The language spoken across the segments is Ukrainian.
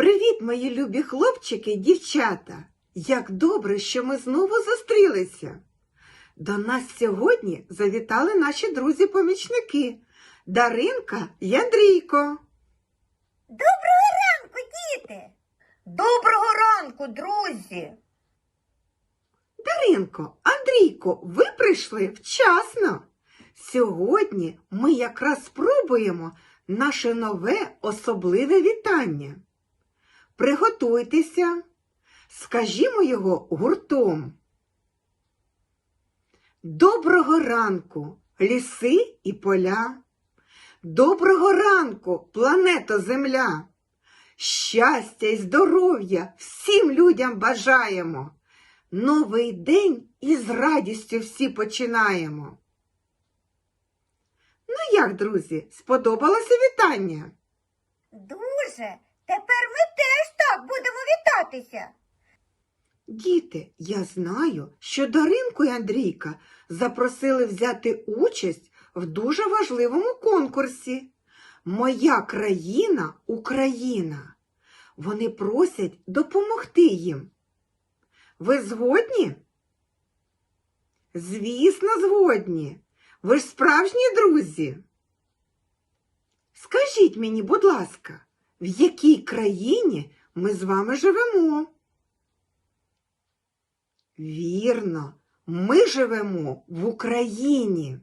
Привіт, мої любі хлопчики і дівчата! Як добре, що ми знову зустрілися. До нас сьогодні завітали наші друзі-помічники Даринка і Андрійко. Доброго ранку, діти! Доброго ранку, друзі! Даринко, Андрійко, ви прийшли вчасно. Сьогодні ми якраз спробуємо наше нове особливе вітання. Приготуйтеся, скажімо його гуртом. Доброго ранку, ліси і поля. Доброго ранку, планета Земля. Щастя і здоров'я всім людям бажаємо. Новий день із радістю всі починаємо. Ну як, друзі, сподобалося вітання? Дуже! Тепер ми теж так будемо вітатися. Діти, я знаю, що Даринку і Андрійка запросили взяти участь в дуже важливому конкурсі. Моя країна Україна. Вони просять допомогти їм. Ви згодні? Звісно, згодні. Ви ж справжні друзі. Скажіть мені, будь ласка, в якій країні ми з вами живемо? Вірно, ми живемо в Україні.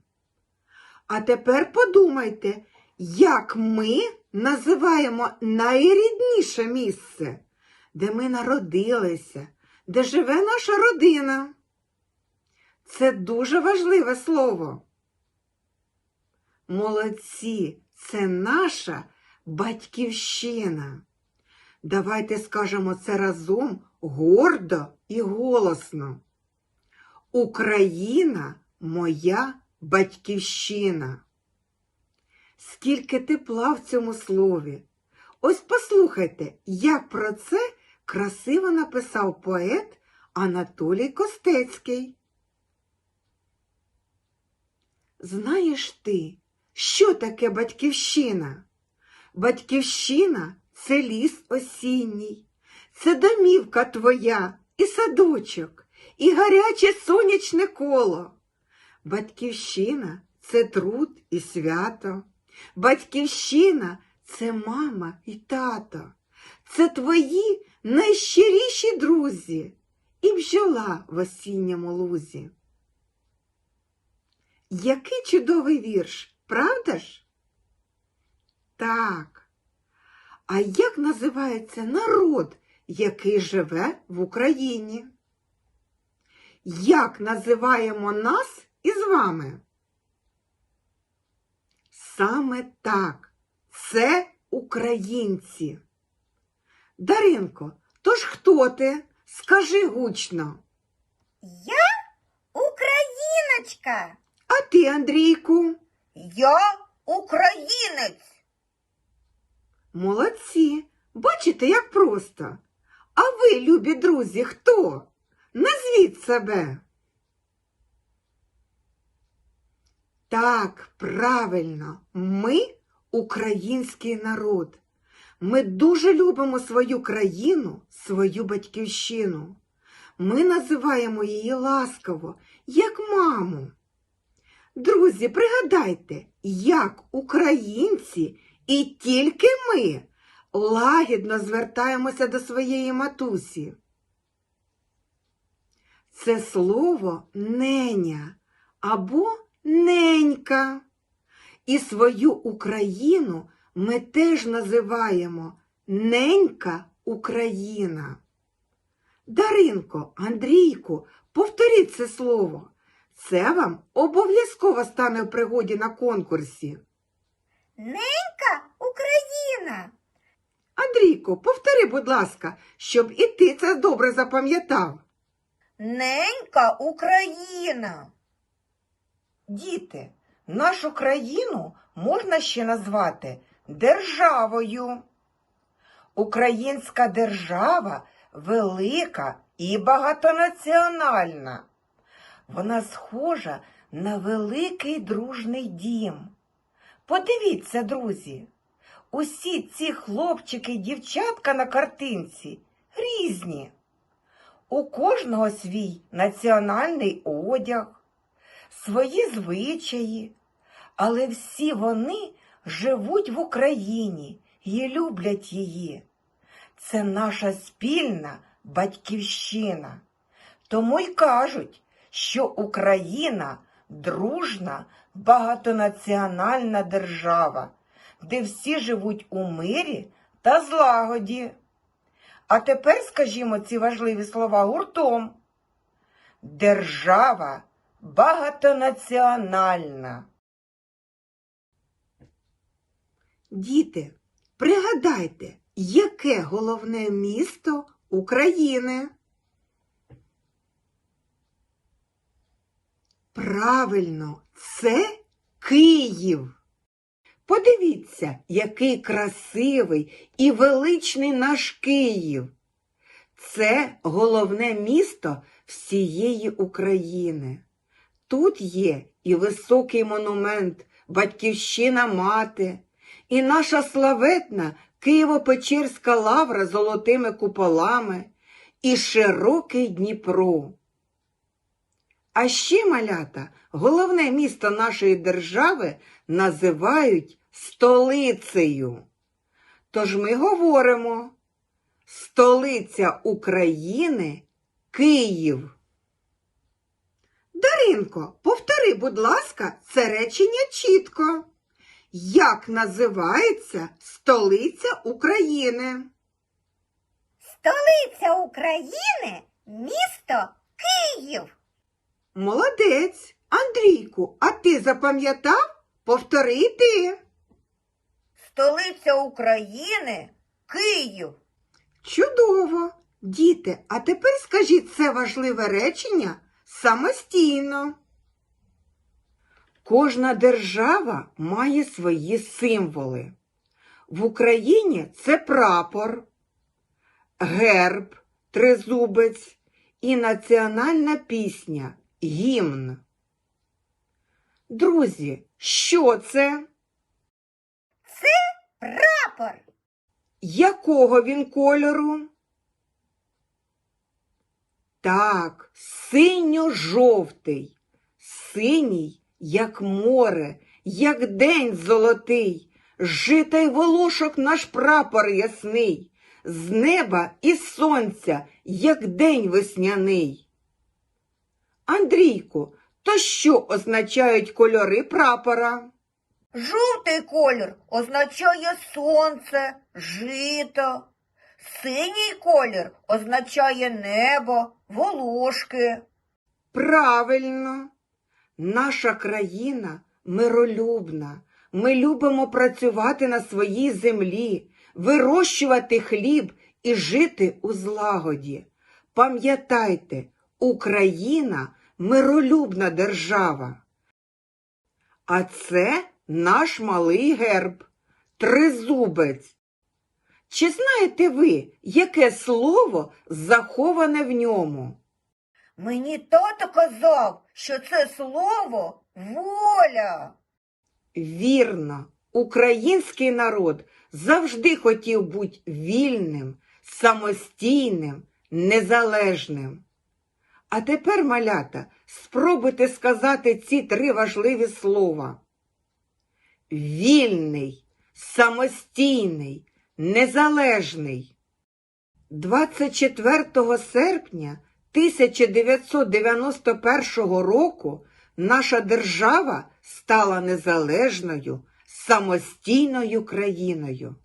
А тепер подумайте, як ми називаємо найрідніше місце, де ми народилися, де живе наша родина. Це дуже важливе слово. Молодці, це наша батьківщина. Давайте скажемо це разом гордо і голосно. Україна моя батьківщина. Скільки тепла в цьому слові. Ось послухайте, як про це красиво написав поет Анатолій Костецький. Знаєш ти, що таке батьківщина? Батьківщина це ліс осінній, це домівка твоя і садочок, і гаряче сонячне коло. Батьківщина це труд і свято. Батьківщина це мама і тато. Це твої найщиріші друзі і бджола в осінньому лузі. Який чудовий вірш, правда ж? Так. А як називається народ, який живе в Україні? Як називаємо нас із вами? Саме так, це українці. Даринко, тож хто ти? Скажи гучно. Я україночка. А ти, Андрійку? Я українець. Молодці. Бачите, як просто. А ви, любі друзі, хто? Назвіть себе. Так, правильно, ми український народ. Ми дуже любимо свою країну, свою батьківщину. Ми називаємо її ласково, як маму. Друзі, пригадайте, як українці і тільки ми лагідно звертаємося до своєї матусі. Це слово неня або ненька. І свою Україну ми теж називаємо ненька Україна. Даринко, Андрійку, повторіть це слово. Це вам обов'язково стане в пригоді на конкурсі. Ненька Україна. Андрійко, повтори, будь ласка, щоб і ти це добре запам'ятав. Ненька Україна. Діти, нашу країну можна ще назвати державою. Українська держава велика і багатонаціональна. Вона схожа на великий дружний дім. Подивіться, друзі, усі ці хлопчики і дівчатка на картинці різні. У кожного свій національний одяг, свої звичаї, але всі вони живуть в Україні і люблять її. Це наша спільна батьківщина. Тому й кажуть, що Україна дружна, багатонаціональна держава, де всі живуть у мирі та злагоді. А тепер скажімо ці важливі слова гуртом. Держава багатонаціональна. Діти, пригадайте, яке головне місто України? Правильно, це Київ. Подивіться, який красивий і величний наш Київ. Це головне місто всієї України. Тут є і високий монумент, батьківщина мати, і наша славетна Києво-Печерська лавра золотими куполами, і широкий Дніпро. А ще малята, головне місто нашої держави називають столицею. Тож ми говоримо столиця України Київ. Даринко, повтори, будь ласка, це речення чітко. Як називається столиця України? Столиця України місто Київ. Молодець, Андрійку, а ти запам'ятав? Повтори ти. Столиця України Київ. Чудово! Діти, а тепер скажіть це важливе речення самостійно. Кожна держава має свої символи. В Україні це прапор, герб, тризубець і національна пісня гімн. Друзі, що це? Це Прапор. Якого він кольору? Так, синьо-жовтий, синій, як море, як день золотий, жита й волошок наш прапор ясний, з неба і сонця, як день весняний. Андрійку, то що означають кольори прапора? Жовтий колір означає сонце, жито. Синій колір означає небо, волошки. Правильно, наша країна миролюбна. Ми любимо працювати на своїй землі, вирощувати хліб і жити у злагоді. Пам'ятайте, Україна миролюбна держава. А це наш малий герб тризубець. Чи знаєте ви, яке слово заховане в ньому? Мені тато казав, що це слово воля. Вірно, український народ завжди хотів бути вільним, самостійним, незалежним. А тепер, малята, спробуйте сказати ці три важливі слова. Вільний, самостійний, незалежний. 24 серпня 1991 року наша держава стала незалежною, самостійною країною.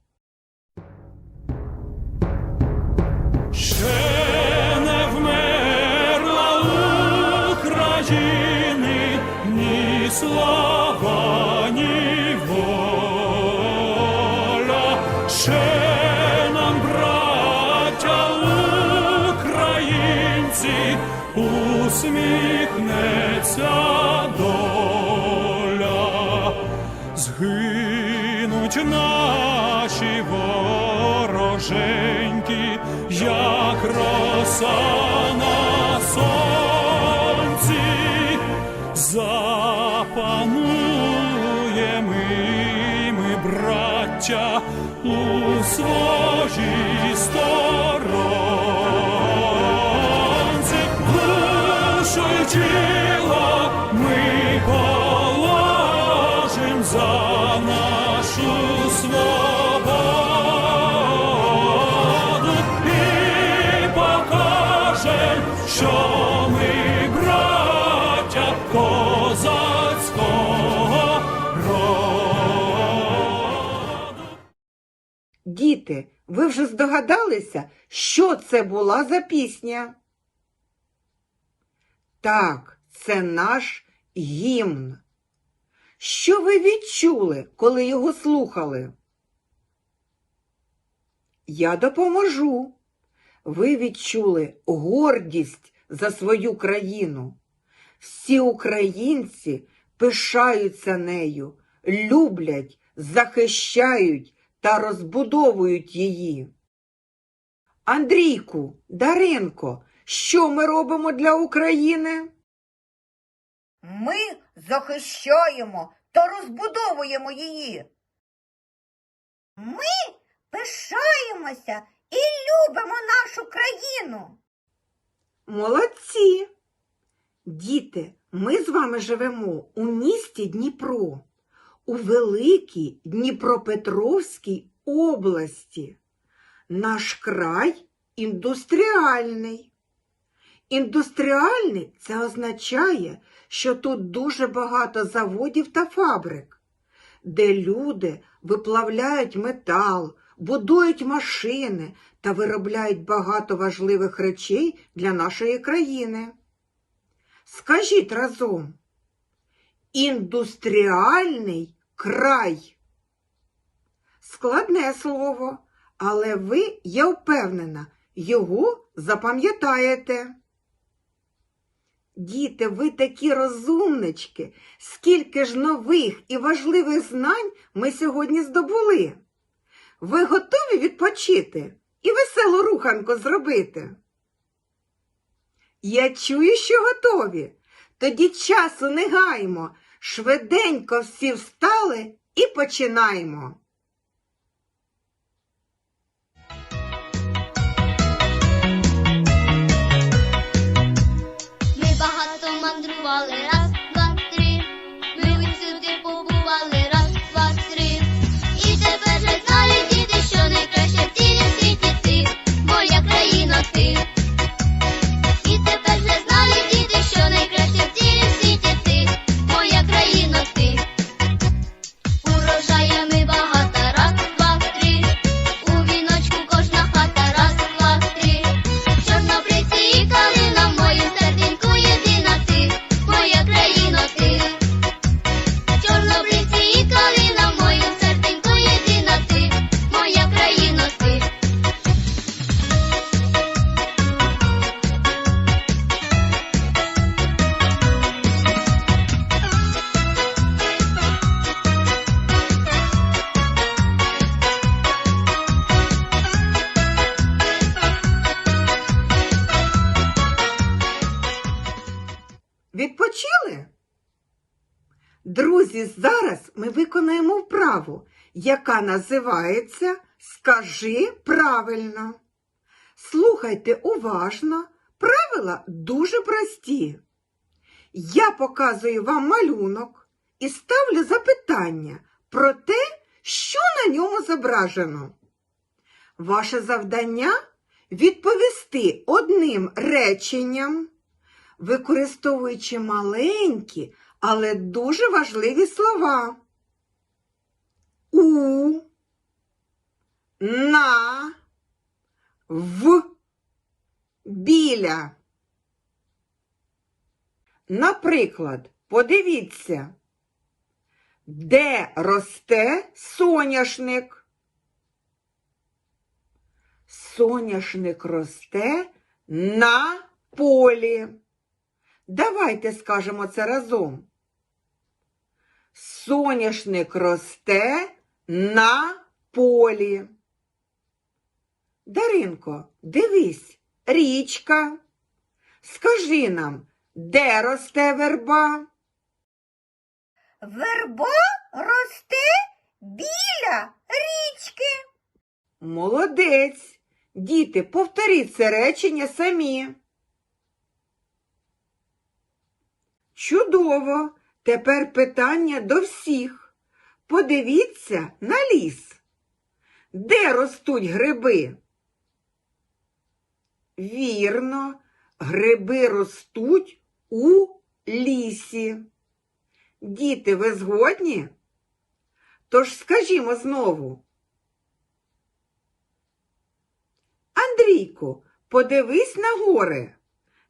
На браття. у своїй сторонці, Діти, ви вже здогадалися, що це була за пісня? Так, це наш гімн. Що ви відчули, коли його слухали? Я допоможу. Ви відчули гордість за свою країну. Всі українці пишаються нею, люблять, захищають та розбудовують її. Андрійку, Даринко, що ми робимо для України? Ми захищаємо та розбудовуємо її. Ми пишаємося і любимо нашу країну. Молодці! Діти, ми з вами живемо у місті Дніпро, у великій Дніпропетровській області. Наш край індустріальний. Індустріальний це означає, що тут дуже багато заводів та фабрик, де люди виплавляють метал, будують машини та виробляють багато важливих речей для нашої країни. Скажіть разом. Індустріальний край. Складне слово, але ви, я впевнена, його запам'ятаєте. Діти, ви такі розумнички, скільки ж нових і важливих знань ми сьогодні здобули. Ви готові відпочити і веселу руханку зробити? Я чую, що готові. Тоді часу не гаймо, швиденько всі встали і починаємо. Яка називається Скажи правильно. Слухайте уважно, правила дуже прості. Я показую вам малюнок і ставлю запитання про те, що на ньому зображено. Ваше завдання відповісти одним реченням використовуючи маленькі, але дуже важливі слова. У, на, в, біля. Наприклад, подивіться, де росте соняшник? Соняшник росте на полі. Давайте скажемо це разом. Соняшник росте на полі. Даринко, дивись, річка. Скажи нам, де росте верба? Верба росте біля річки. Молодець. Діти, повторіть це речення самі. Чудово. Тепер питання до всіх. Подивіться на ліс. Де ростуть гриби? Вірно, гриби ростуть у лісі. Діти, ви згодні? Тож скажімо знову. Андрійку, подивись на гори.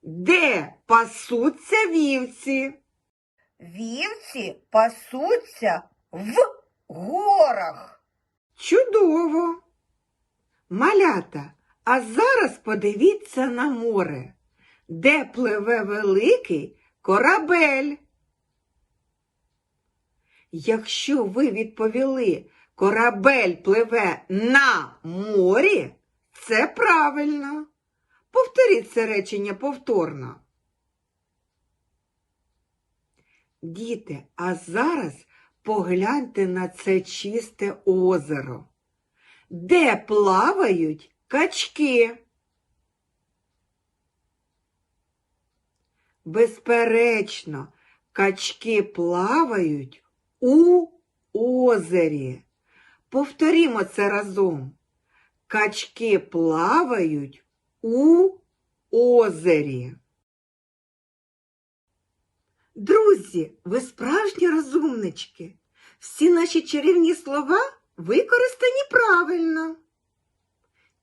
Де пасуться вівці? Вівці пасуться в горах. Чудово. Малята, а зараз подивіться на море, де пливе великий корабель. Якщо ви відповіли, корабель пливе на морі, це правильно. Повторіть це речення повторно. Діти, а зараз погляньте на це чисте озеро, де плавають качки. Безперечно, качки плавають у озері. Повторімо це разом. Качки плавають у озері. Друзі, ви справжні розумнички. Всі наші чарівні слова використані правильно.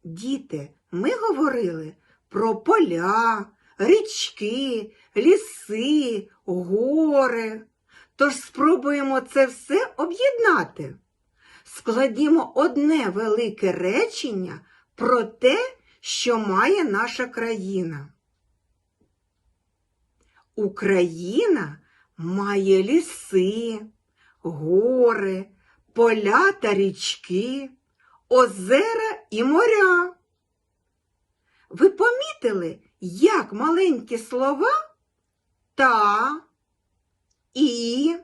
Діти, ми говорили про поля, річки, ліси, гори. Тож спробуємо це все об'єднати. Складімо одне велике речення про те, що має наша країна. Україна має ліси, гори, поля та річки, озера і моря. Ви помітили, як маленькі слова та, і,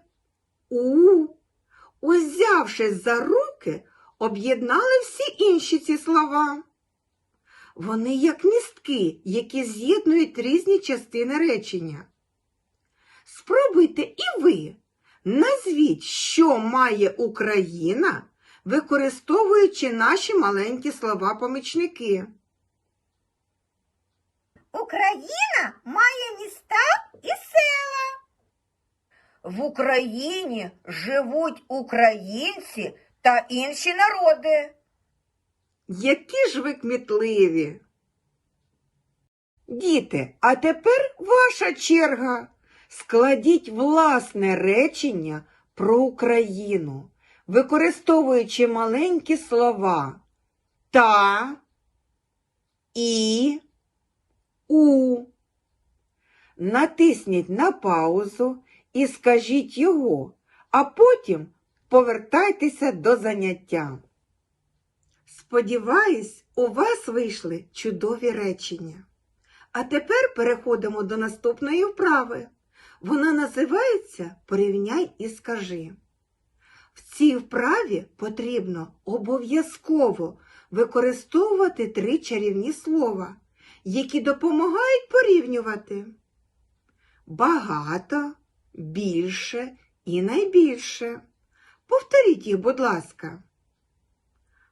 у, узявшись за руки, об'єднали всі інші ці слова. Вони як містки, які з'єднують різні частини речення. Спробуйте і ви. Назвіть, що має Україна, використовуючи наші маленькі слова-помічники. Україна має міста і села. В Україні живуть українці та інші народи. Які ж ви кмітливі. Діти, а тепер ваша черга. Складіть власне речення про Україну, використовуючи маленькі слова та, і, у. Натисніть на паузу і скажіть його, а потім повертайтеся до заняття. Сподіваюсь, у вас вийшли чудові речення. А тепер переходимо до наступної вправи. Вона називається Порівняй і скажи. В цій вправі потрібно обов'язково використовувати три чарівні слова, які допомагають порівнювати. Багато, більше і найбільше. Повторіть їх, будь ласка.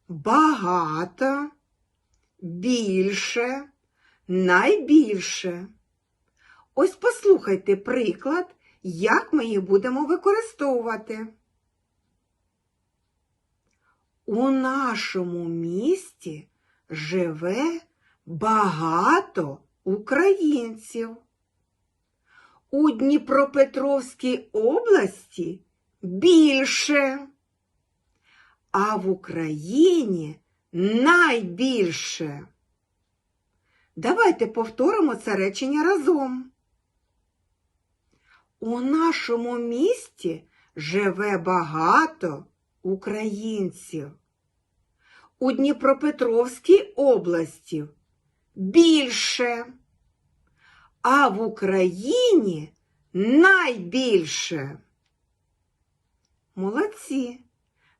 Багато, більше, найбільше. Ось послухайте приклад, як ми їх будемо використовувати. У нашому місті живе багато українців. У Дніпропетровській області більше, а в Україні найбільше. Давайте повторимо це речення разом. У нашому місті живе багато українців. У Дніпропетровській області більше, а в Україні найбільше. Молодці!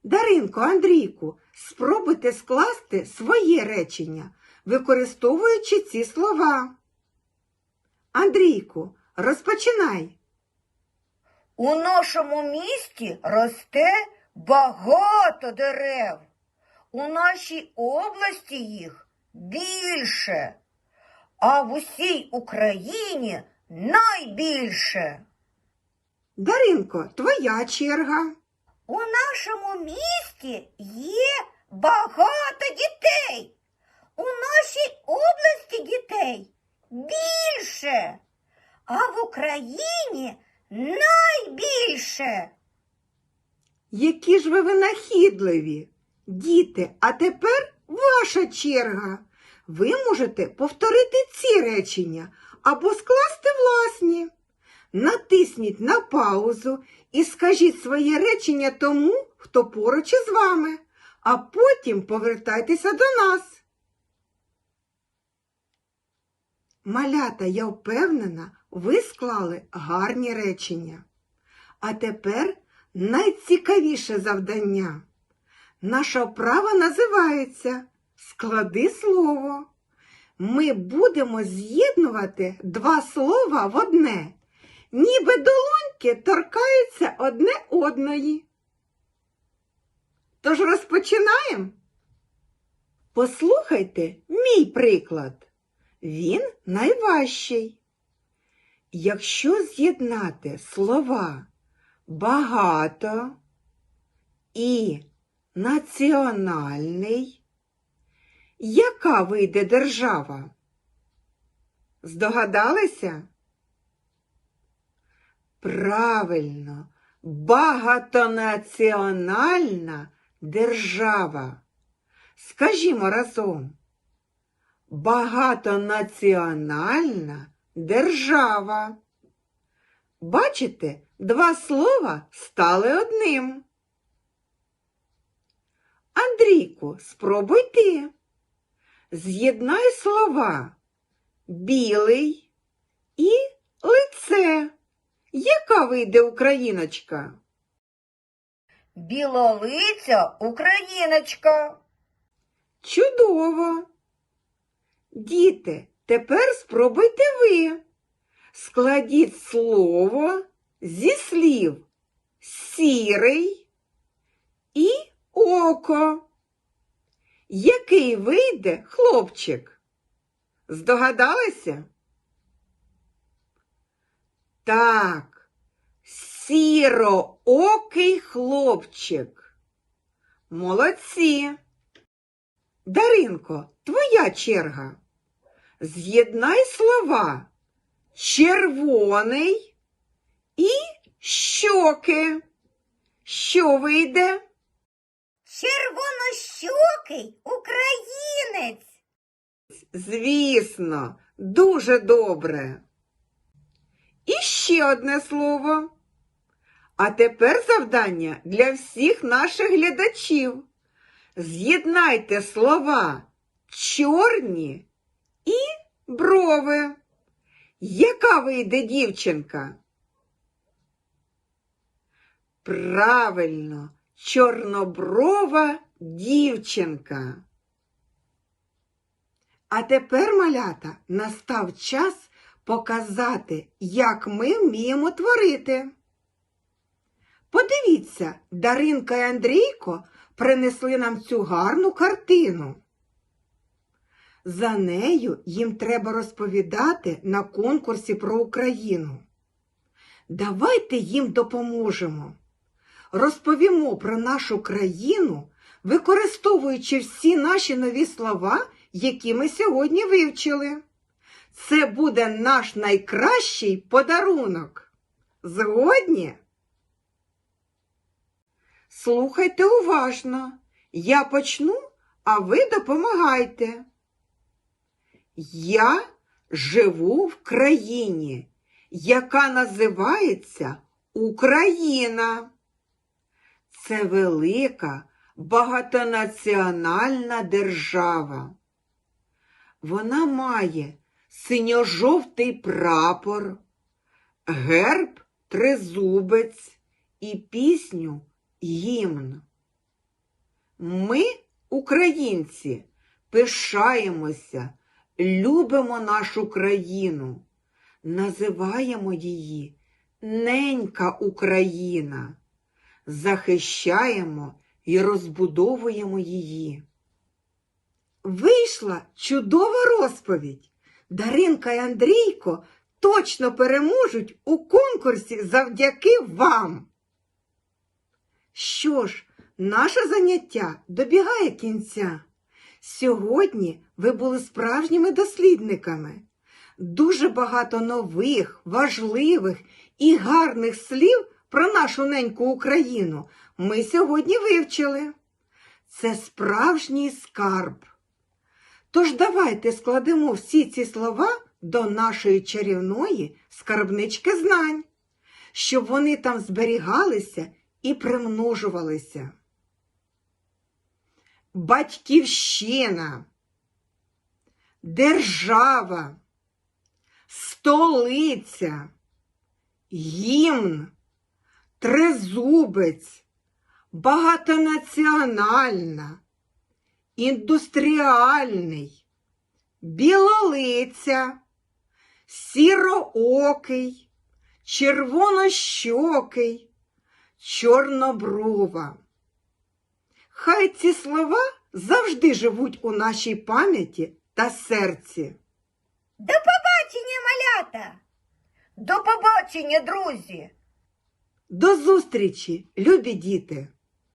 Даринко, Андрійку, спробуйте скласти своє речення, використовуючи ці слова. Андрійку, розпочинай. У нашому місті росте багато дерев. У нашій області їх більше, а в усій Україні найбільше. Даринко, твоя черга. У нашому місті є багато дітей. У нашій області дітей більше, а в Україні найбільше. Які ж ви винахідливі. Діти, а тепер ваша черга. Ви можете повторити ці речення або скласти власні. Натисніть на паузу і скажіть своє речення тому, хто поруч із вами, а потім повертайтеся до нас. Малята, я впевнена, ви склали гарні речення. А тепер найцікавіше завдання. Наша вправа називається Склади слово. Ми будемо з'єднувати два слова в одне, ніби долоньки торкаються одне одної. Тож розпочинаємо. Послухайте мій приклад. Він найважчий. Якщо з'єднати слова багато і національний, яка вийде держава? Здогадалися? Правильно, багатонаціональна держава. Скажімо разом. Багатонаціональна держава. Бачите, два слова стали одним. Андрійку, спробуй ти. З'єднай слова білий і лице. Яка вийде україночка? Білолиця Україночка. Чудово. Діти, тепер спробуйте ви. Складіть слово зі слів сірий і око. Який вийде хлопчик? Здогадалися? Так, сіроокий хлопчик. Молодці. Даринко, твоя черга. З'єднай слова червоний і щоки. Що вийде? Червонощокий українець. Звісно, дуже добре. І ще одне слово. А тепер завдання для всіх наших глядачів. З'єднайте слова чорні брови. Яка вийде дівчинка? Правильно, чорноброва дівчинка. А тепер, малята, настав час показати, як ми вміємо творити. Подивіться, Даринка і Андрійко принесли нам цю гарну картину. За нею їм треба розповідати на конкурсі про Україну. Давайте їм допоможемо. Розповімо про нашу країну, використовуючи всі наші нові слова, які ми сьогодні вивчили. Це буде наш найкращий подарунок. Згодні? Слухайте уважно. Я почну, а ви допомагайте. Я живу в країні, яка називається Україна. Це велика багатонаціональна держава. Вона має синьо-жовтий прапор, герб тризубець і пісню гімн. Ми, українці, пишаємося, любимо нашу країну, називаємо її Ненька Україна, захищаємо і розбудовуємо її. Вийшла чудова розповідь. Даринка і Андрійко точно переможуть у конкурсі завдяки вам. Що ж, наше заняття добігає кінця. Сьогодні ви були справжніми дослідниками. Дуже багато нових, важливих і гарних слів про нашу неньку Україну ми сьогодні вивчили. Це справжній скарб. Тож давайте складемо всі ці слова до нашої чарівної скарбнички знань, щоб вони там зберігалися і примножувалися. Батьківщина, держава, столиця, гімн, тризубець, багатонаціональна, індустріальний, білолиця, сіроокий, червонощокий, чорноброва. Хай ці слова завжди живуть у нашій пам'яті та серці. До побачення, малята! До побачення, друзі! До зустрічі, любі діти!